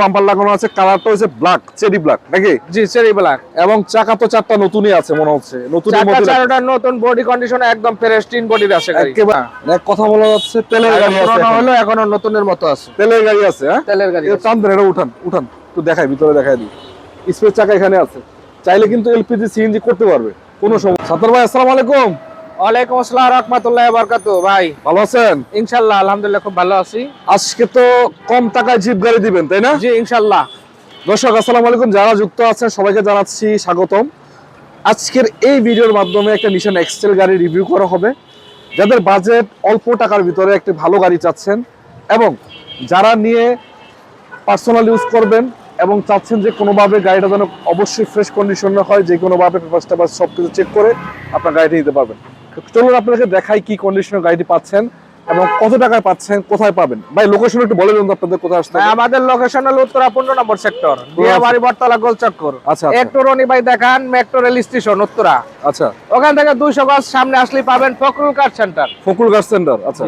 Bumper লাগানো আছে কালারটা হচ্ছে ব্ল্যাক চেরি ব্ল্যাক নাকি? জি চেরি ব্ল্যাক এবং চাকা তো চারটা নতুনই আছে মনে হচ্ছে নতুনের চারটা চারটা নতুন বডি কন্ডিশন একদম ফ্রেশ টিন বডির আছে গাড়ি। একেবারে কথা বলা যাচ্ছে তেলের গাড়ি আছে পুরোনো হলো এখনও নতুনের মতো আছে। তেলের গাড়ি আছে হ্যাঁ? তেলের গাড়ি আছে। এটা উঠান উঠান একটু দেখাই ভিতরে দেখাই দিই। স্পেস চাকা এখানে আছে। চাইলে কিন্তু এলপিজি সিএনজি করতে পারবে কোনো সমস্যা। ভাই আসসালামু আলাইকুম। ওয়ালাইকুম আসসালাম রাহমাতুল্লাহ বারাকাতু ভাই ভালো আছেন? ইনশাআল্লাহ আলহামদুলিল্লাহ খুব ভালো আছি। আজকে তো কম টাকায় জিপ গাড়ি দিবেন তাই না? জি ইনশাআল্লাহ। দর্শক আসসালামু আলাইকুম। যারা যুক্ত আছেন সবাইকে জানাচ্ছি স্বাগতম। আজকের এই ভিডিওর মাধ্যমে একটা নিশান এক্সেল গাড়ি রিভিউ করা হবে। যাদের বাজেট অল্প টাকার ভিতরে একটি ভালো গাড়ি চাচ্ছেন এবং যারা নিয়ে পার্সোনাল ইউজ করবেন এবং চাচ্ছেন যে কোনোভাবে গাড়িটা যেন অবশ্যই ফ্রেশ কন্ডিশনে হয় যে কোনোভাবে পেপার টেপার সব কিছু চেক করে আপনার গাড়িটা নিতে পারবেন। চলুন আপনাকে দেখাই কি কন্ডিশনে গাড়িটি পাচ্ছেন এবং কত টাকায় পাচ্ছেন কোথায় পাবেন। ভাই লোকেশন একটু বলে দিন আপনাদের কোথায় আসতে? আমাদের লোকেশন হলো উত্তরা পনেরো নম্বর সেক্টর দিয়াবাড়ি বটতলা গোলচক্কর। আচ্ছা, আচ্ছা। একটু রনি ভাই দেখান মেট্রো রেল স্টেশন উত্তরা। আচ্ছা। ওখান থেকে দুইশো গজ সামনে আসলে পাবেন ফকরুল কার সেন্টার ফকুল গাছ সেন্টার আচ্ছা।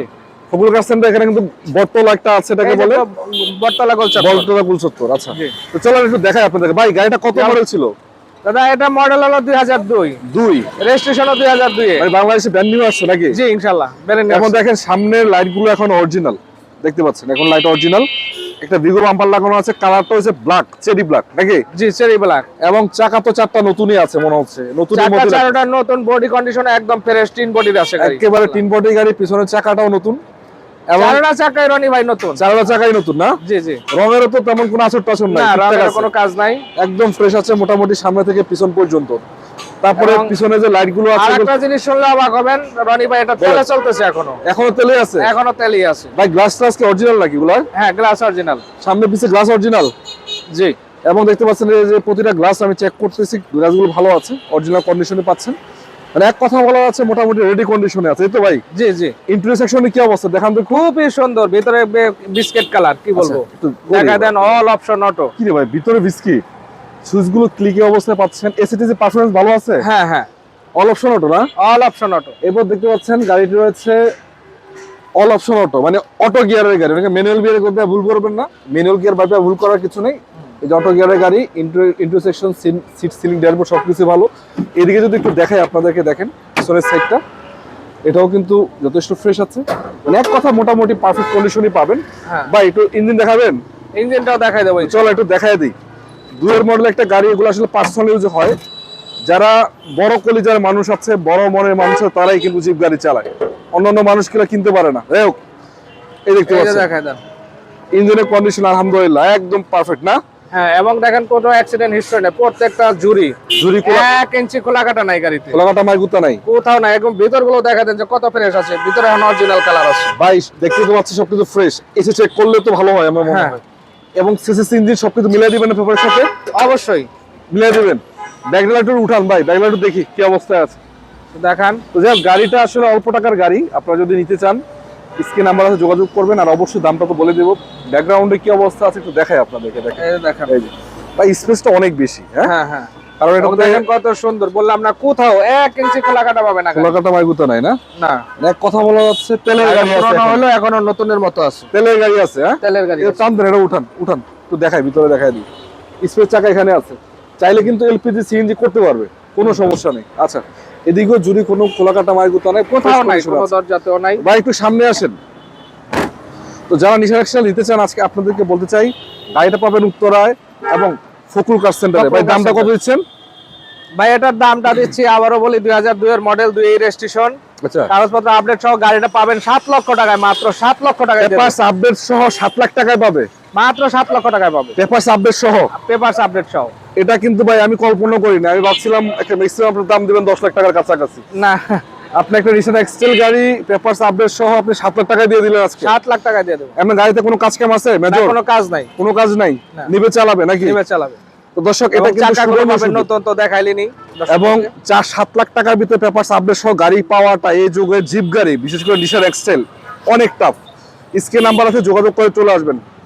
ফকুল গাছ সেন্টার এখানে কিন্তু বটতল একটা আছে এটাকে বলে? বটতলা গোলচক্কর। বটতলা গুলচত্বর আচ্ছা। তো চলো একটু দেখাই আপনাদেরকে। ভাই গাড়িটা কত। মডেল ছিল? দাদা এটা মডেল হলো দুই হাজার দুই। দুই? রেজিস্ট্রেশনও দুই হাজার দুই মানে বাংলাদেশে ব্র্যান্ড নিউ আসছে নাকি? জি ইনশাল্লাহ এখন দেখেন সামনের লাইটগুলো এখন অরিজিনাল দেখতে পাচ্ছেন? এখন লাইট অরিজিনাল একটা ভিগো বাম্পার লাগানো আছে কালারটা হচ্ছে ব্ল্যাক চেরি ব্ল্যাক নাকি? জি চেরি ব্ল্যাক এবং চাকা তো চারটা নতুনই আছে মনে হচ্ছে। চারটা মধ্যে চারটা নতুন বডি কন্ডিশন একদম ফ্রেশ টিন বডির আছে একেবারে তিন বডি গাড়ি পিছনের চাকাটাও নতুন। চারটা চাকাই রনি ভাই নতুন। চারটা চাকাই নতুন না? জি জি। রঙেরও তো তেমন কোনো আসর টাসর নাই রঙের কোনো কাজ নাই। একদম ফ্রেশ আছে মোটামুটি সামনে থেকে পিছন পর্যন্ত। তারপরে পিছনে যে লাইটগুলো আছে জিনিস শুনলে অবাক হবেন রনি ভাই এটা তেলে চলতেছে এখনও। এখনও তেলে আছে? এখনও তেলই আছে। ভাই গ্লাস টাস কি অরিজিনাল নাকি গুলো হ্যাঁ গ্লাস অরিজিনাল সামনে পিছে গ্লাস অরিজিনাল জি। এবং দেখতে পাচ্ছেন যে প্রতিটা গ্লাস আমি চেক করতেছি গ্লাসগুলো ভালো আছে অরিজিনাল কন্ডিশনে পাচ্ছেন। মানে এক কথা বলা আছে মোটামুটি রেডি কন্ডিশনে আছে তো ভাই? জি জি। ইন্টারিয়র কি অবস্থা? দেখান তো খুবই সুন্দর ভিতরে বিস্কিট কালার কি বলব? আচ্ছা, দেখা দেন অল অপশন অটো কি রে ভাই ভিতরে বিস্কি সুইচগুলো ক্লিকে অবস্থায় পাচ্ছেন। ভালো আছে? হ্যাঁ হ্যাঁ। অল অপশন অটো না? অল অপশন অটো এরপর দেখতে পাচ্ছেন গাড়িটি রয়েছে অল অপশন অটো মানে অটো গিয়ারের গাড়ি। মানে ম্যানুয়াল গিয়ারে করতে ভুল করবেন না। ম্যানুয়াল গিয়ার ভাবে ভুল করার কিছু নেই। এই যে অটো গিয়ারের গাড়ি ইন্টারসেকশন সিট সিলিং ড্যাশবোর্ড সবকিছু ভালো। এদিকে যদি একটু দেখাই আপনাদেরকে দেখেন পিছনের সাইডটা এটাও কিন্তু যথেষ্ট ফ্রেশ আছে। মানে এক কথা মোটামুটি পারফেক্ট কন্ডিশনই পাবেন। হ্যাঁ। বা একটু ইঞ্জিন দেখাবেন? ইঞ্জিনটাও দেখাই দেবো। চলো একটু দেখাই দিই। দুয়ের মডেল একটা গাড়ি এগুলো আসলে পার্সোনাল ইউজ হয়। যারা বড় কলিজার মানুষ আছে বড় মনের মানুষ তারাই কিন্তু জিপ গাড়ি চালায়। অন্যান্য মানুষ কিনা কিনতে পারে না। যাই হোক এই দেখতে পাচ্ছেন। ইঞ্জিনের কন্ডিশন আলহামদুলিল্লাহ একদম পারফেক্ট না? হ্যাঁ এবং দেখেন কোনো অ্যাক্সিডেন্ট হিস্ট্রি নেই প্রত্যেকটা জুরি জুরি এক ইঞ্চি খোলা কাটা নাই গাড়িতে। খোলাকাটা মাইগুতা নাই। কোথাও নাই একদম ভিতরগুলো দেখা দেন যে কত ফ্রেশ আছে ভিতরে এখন অরিজিনাল কালার আছে। বাইশ দেখতে তো পাচ্ছি সবকিছু ফ্রেশ এসে চেক করলে তো ভালো হয় আমার মনে হ্যাঁ। হয়। এবং সিসিসি ইঞ্জিন সবকিছু মিলাই দিবেন পেপারের সাথে? অবশ্যই। মিলাই দিবেন। ব্যাকলাইট উঠান ভাই ব্যাকলাইট দেখি কি অবস্থায় আছে। দেখান। তো যাই গাড়িটা আসলে অল্প টাকার গাড়ি আপনারা যদি নিতে চান স্ক্রিন নাম্বার আছে যোগাযোগ করবেন আর অবশ্যই দামটা তো বলে দেবো। ব্যাকগ্রাউন্ডে কি অবস্থা আছে একটু দেখাই আপনাদেরকে দেখেন। স্পেসটা অনেক বেশি হ্যাঁ? হ্যাঁ হ্যাঁ। কারণ এটা দেখেন কত সুন্দর বললাম না কোথাও এক ইঞ্চি খোলা কাটা পাবে না গাড়ি। খোলাকাটা মাইগুতা নাই না? না। এক কথা বলা যাচ্ছে তেলের গাড়ি আছে পুরোনো হলো এখনও নতুনের মতো আছে। তেলের গাড়ি আছে হ্যাঁ? তেলের গাড়ি টান এটা উঠান উঠান। একটু দেখাই ভিতরে দেখাই দিই। স্পেস চাকা এখানে আছে। চাইলে কিন্তু এলপিজি সিএনজি করতে পারবে কোনো সমস্যা নেই। আচ্ছা এদিকেও জুড়ি কোনো খোলাকাটা মাইগুতা নাই কোথাও নাই কোনো দরজাতেও নাই। ভাই একটু সামনে আসেন। তো যারা নিশা এক্সেল নিতে চান আজকে আপনাদেরকে বলতে চাই গাড়িটা পাবেন উত্তরায় এবং ফকুল কার সেন্টারে। ভাই দামটা কত দিচ্ছেন? ভাই এটার দামটা দিচ্ছি আবারও বলি দুই হাজার দুই এর মডেল দুই রেজিস্ট্রেশন আচ্ছা। কাগজপত্র আপডেট সহ গাড়িটা পাবেন সাত লক্ষ টাকায় মাত্র সাত লক্ষ টাকায় আপডেট সহ সাত লাখ টাকায় পাবে। মাত্র সাত লক্ষ টাকায় পাবে। পেপারস আপডেট সহ? পেপার আপডেট সহ। এটা কিন্তু ভাই আমি কল্পনা করি না আমি ভাবছিলাম একটা ম্যাক্সিমাম দাম দিবেন দশ লাখ টাকার কাছাকাছি। না। আপনি একটা রিসেন্ট এক্সেল গাড়ি পেপারস আপডেট সহ আপনি সাত লাখ টাকায় দিয়ে দিলেন আজকে। সাত লাখ টাকায় দিয়ে দেবো। এমন গাড়িতে কোনো কাজ কাম আছে? মেজর কোনো কাজ নাই। কোনো কাজ নাই? নিবে চালাবে নাকি? নিবে চালাবে। তো দর্শক এটা কিন্তু নতুন তো দেখাইলিনি। এবং চার সাত লাখ টাকার ভিতরে পেপার আপডেট সহ গাড়ি পাওয়াটা এই যুগের জিপ গাড়ি বিশেষ করে নিশার এক্সেল অনেক টাফ স্ক্রিন নাম্বার আছে যোগাযোগ করে চলে আসবেন।